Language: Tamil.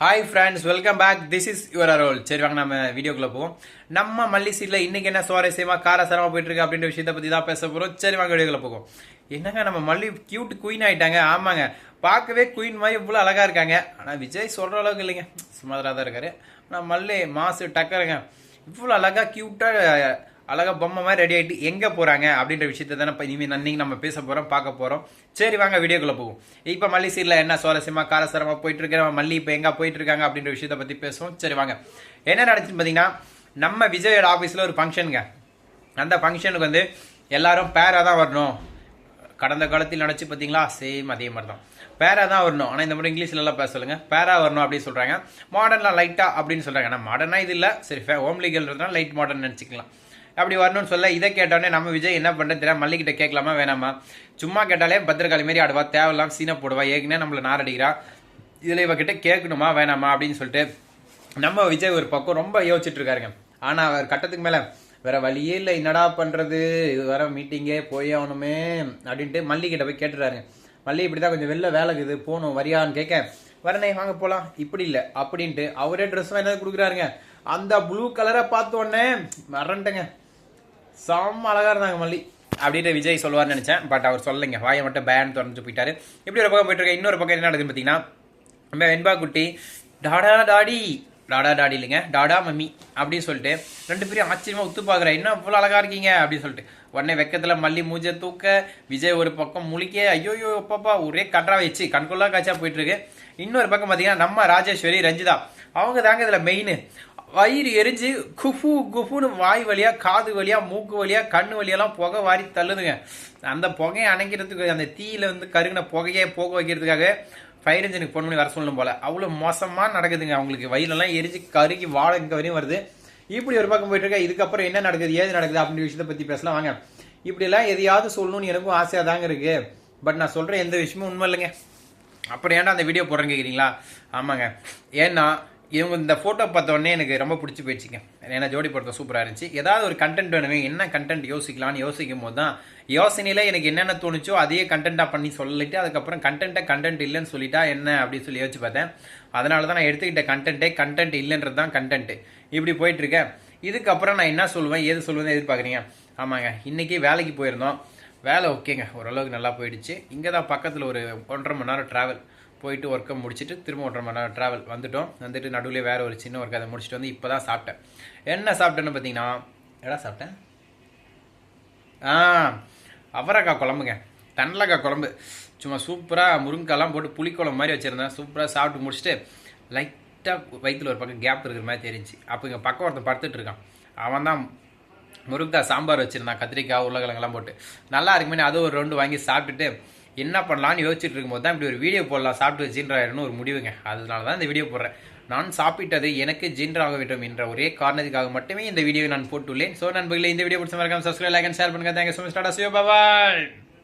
Hi friends welcome back this is your அரோல் சரி வாங்க நம்ம வீடியோக்குள்ளே போவோம். நம்ம மல்லி சீட்டில் இன்றைக்கி என்ன சுவாரஸ்யமாக காரசாரமாக போயிட்டுருக்கு அப்படின்ற விஷயத்தை பற்றி தான் பேச போகிறோம் சரி வாங்க வீடியோக்குள்ளே போவோம். என்னங்க நம்ம மல்லி கியூட் குயின் ஆகிட்டாங்க ஆமாங்க பார்க்கவே குயின் மாதிரி இவ்வளோ அழகாக இருக்காங்க. ஆனால் விஜய் சொல்கிற அளவுக்கு இல்லைங்க. சுமாதராக தான் இருக்காரு. ஆனால் மல்லி மாசு டக்கருங்க. இவ்வளோ அழகா க்யூட்டாக அழகா பொம்மை மாதிரி ரெடி ஆகிட்டு எங்கே போகிறாங்க அப்படின்ற விஷயத்தை தானே இப்போ இனிமேல் நன்னிங்க நம்ம பேச போகிறோம் பார்க்க போகிறோம் சரி வாங்க வீடியோக்குள்ளே போவோம். இப்போ மல்லி சீரில் என்ன சுவாரஸ்யமாக காரசாரமாக போயிட்டு மல்லி இப்போ எங்கே போயிட்டு இருக்காங்க அப்படின்ற விஷயத்த பற்றி பேசுவோம். சரி வாங்க. என்ன நடந்துச்சுன்னு பார்த்தீங்கன்னா நம்ம விஜயோட ஆஃபீஸில் ஒரு ஃபங்க்ஷனுங்க அந்த ஃபங்க்ஷனுக்கு வந்து எல்லாரும் பேராக தான் வரணும். கடந்த காலத்தில் நினச்சி பார்த்தீங்களா சேம் அதே மாதிரி தான் பேரா தான் வரணும். ஆனால் இந்த மாதிரி இங்கிலீஷ்லலாம் பேச சொல்லுங்கள் பேரா வரணும் அப்படின்னு சொல்கிறாங்க மாடர்ன்லாம் லைட்டாக அப்படின்னு சொல்கிறாங்க ஆனால் மாடர்னா இது இல்லை. சரி ஹோம் லீகல்ன்றதுனா லைட் மாடர்ன் நினச்சிக்கலாம். அப்படி வரணும்னு சொல்ல இதை கேட்டோடனே நம்ம விஜய் என்ன பண்ணுறது தெரியாமல் மல்லிகிட்ட கேட்கலாமா வேணாமா? சும்மா கேட்டாலே பத்திரகாளி மாரி ஆடுவா தேவையில்லாம் சீனை போடுவா ஏற்கனவே நம்மள நாரடிக்கிறா. இதில் இவகிட்ட கேட்கணுமா வேணாமா அப்படின்னு சொல்லிட்டு நம்ம விஜய் ஒரு பக்கம் ரொம்ப யோசிச்சுட்டு இருக்காருங்க. ஆனால் அவர் கட்டத்துக்கு மேலே வேற வழியே இல்லை என்னடா பண்ணுறது இது வர மீட்டிங்கே போய் ஆகணுமே அப்படின்ட்டு மல்லிகிட்ட போய் கேட்டுறாருங்க. மல்லி இப்படிதான் கொஞ்சம் வெளில வேலை இருக்குது போகணும் வரியான்னு கேட்க வரனே வாங்க போகலாம் இப்படி இல்லை அப்படின்ட்டு அவரே ட்ரெஸ் என்ன கொடுக்குறாருங்க. அந்த ப்ளூ கலரை பார்த்த உடனே மறந்துட்டேங்க. செம்ம அழகாக இருந்தாங்க மல்லி. அப்படின்ட்டு விஜய் சொல்லுவார்னு நினச்சேன். பட் அவர் சொல்லலைங்க. வாயை மட்டும் பேன் தொடர்ந்து போயிட்டாரு. இப்படி ஒரு பக்கம் போயிட்டு இன்னொரு பக்கம் என்ன நடக்குதுன்னு பார்த்தீங்கன்னா நம்ம வெண்பா குட்டி டாடா டாடி. டாடா டாடி இல்லைங்க. டாடா மம்மி அப்படின்னு சொல்லிட்டு ரெண்டு பேரும் ஆச்சரியமாக உத்து பார்க்குறேன் என்ன இவ்வளோ அழகா இருக்கீங்க? அப்படின்னு சொல்லிட்டு. உடனே வெக்கத்தில் மல்லி மூஞ்ச தூக்க விஜய் ஒரு பக்கம் முழிக்க ஐயோயோ பாப்பா ஒரே கன்றா வச்சு கண்கொள்ளா காய்ச்சா போயிட்டுருக்கு இன்னொரு பக்கம் பார்த்தீங்கன்னா நம்ம ராஜேஸ்வரி ரஞ்சிதா. அவங்க தாங்க இதில் மெயின் வயிறு எரிஞ்சு குஃபு குஃபுன்னு வாய் வழியா காது வழியா மூக்கு வழியா கண்ணு வழியெல்லாம் புகை வாரி தள்ளுதுங்க. அந்த புகையை அணைக்கிறதுக்கு அந்த தீயில வந்து கருகின புகையை போக வைக்கிறதுக்காக ஃபயர் இன்ஜினுக்கு ஃபோன் பண்ணி வர சொல்லணும் போல. அவ்வளோ மோசமா நடக்குதுங்க அவங்களுக்கு. வயிறெல்லாம் எரிஞ்சு கருகி வாழை இங்க வரையும் வருது. இப்படி ஒரு பக்கம் போயிட்டு இருக்க இதுக்கப்புறம் என்ன நடக்குது ஏது நடக்குது அப்படின்ற விஷயத்தை பத்தி பேசலாம் வாங்க. இப்படிலாம் எதையாவது சொல்லணும்னு எனக்கும் ஆசையாக தாங்க இருக்கு. பட் நான் சொல்கிறேன் எந்த விஷயமும் உண்மை இல்லைங்க. அப்புறம் ஏன்டா அந்த வீடியோ போடுறேன்னு கேட்குறீங்களா ஆமாங்க. ஏன்னா இவங்க இந்த ஃபோட்டோ பார்த்த எனக்கு ரொம்ப பிடிச்சி போயிடுச்சுங்க. ஏன்னா ஜோடி படத்தை சூப்பராக இருந்துச்சு. ஏதாவது ஒரு கண்டென்ட் வேணுமே என்ன கண்டென்ட் யோசிக்கலாம்னு யோசிக்கும் போது தான் யோசனையில் எனக்கு என்னென்ன தோணுச்சோ அதையே கண்டென்ட்டாக பண்ணி சொல்லிட்டு அதுக்கப்புறம் கண்டென்ட்டை கண்டென்ட் இல்லைன்னு சொல்லிட்டா என்ன அப்படின்னு சொல்லி யோசிச்சு பார்த்தேன். அதனால தான் நான் எடுத்துக்கிட்ட கண்டென்ட்டே கண்டென்ட் இல்லைன்றது தான் கண்டென்ட் இப்படி போயிட்டுருக்கேன் இதுக்கப்புறம் நான் என்ன சொல்லுவேன் ஏது சொல்லுவேன் எதிர்பார்க்குறீங்க? ஆமாங்க இன்றைக்கி வேலைக்கு போயிருந்தோம். வேலை ஓகேங்க ஓரளவுக்கு நல்லா போயிடுச்சு. இங்கே தான் பக்கத்தில் ஒரு ஒன்றரை மணி நேரம் ட்ராவல் போயிட்டு ஒர்க்கை முடிச்சுட்டு திரும்ப ஒன்றரை மணி நேரம் ட்ராவல் வந்துட்டோம். வந்துட்டு நடுவில் வேறு ஒரு சின்ன ஒர்க் அதை முடிச்சுட்டு வந்து இப்போ தான் சாப்பிட்டேன். என்ன சாப்பிட்டேன்னு பார்த்தீங்கன்னா எடா சாப்பிட்டேன்? ஆ அவரைக்காய் குழம்புங்க. தண்டலக்காய் குழம்பு. சும்மா சூப்பராக முருங்கைக்காலாம் போட்டு புளிக்குழம்பு மாதிரி வச்சுருந்தேன். சூப்பராக சாப்பிட்டு முடிச்சுட்டு லைட்டாக வயிற்றில் ஒரு பக்கம் கேப் இருக்கிற மாதிரி தெரிஞ்சு அப்போ இங்கே பக்கம் ஒருத்தன் படுத்துட்டு இருக்கான். அவன் தான் முருங்கைக்காய் சாம்பார் வச்சுருந்தான். கத்திரிக்காய் உருளைக்கிழங்கெல்லாம் போட்டு. நல்லா இருக்குமே அது ஒரு ரெண்டு வாங்கி சாப்பிட்டுட்டு என்ன பண்ணலாம்னு யோசிச்சுட்டு இருக்கும்போது தான் இப்படி ஒரு வீடியோ போடலாம் சாப்பிட்டு வச்சுன்றாருன்னு ஒரு முடிவுங்க. அதனால தான் இந்த வீடியோ போடுறேன். நான் சாப்பிட்டது எனக்கு ஜீன்றாக வேண்டும் என்ற ஒரே காரணத்துக்காக மட்டுமே இந்த வீடியோவை நான் போட்டுள்ளேன். ஸோ நண்பர்களே இந்த வீடியோ பிடிச்ச மறக்காம சப்ஸ்கிரைப் லைக் அண்ட் ஷேர் பண்ணுங்க. Thank you so much tata ciao bye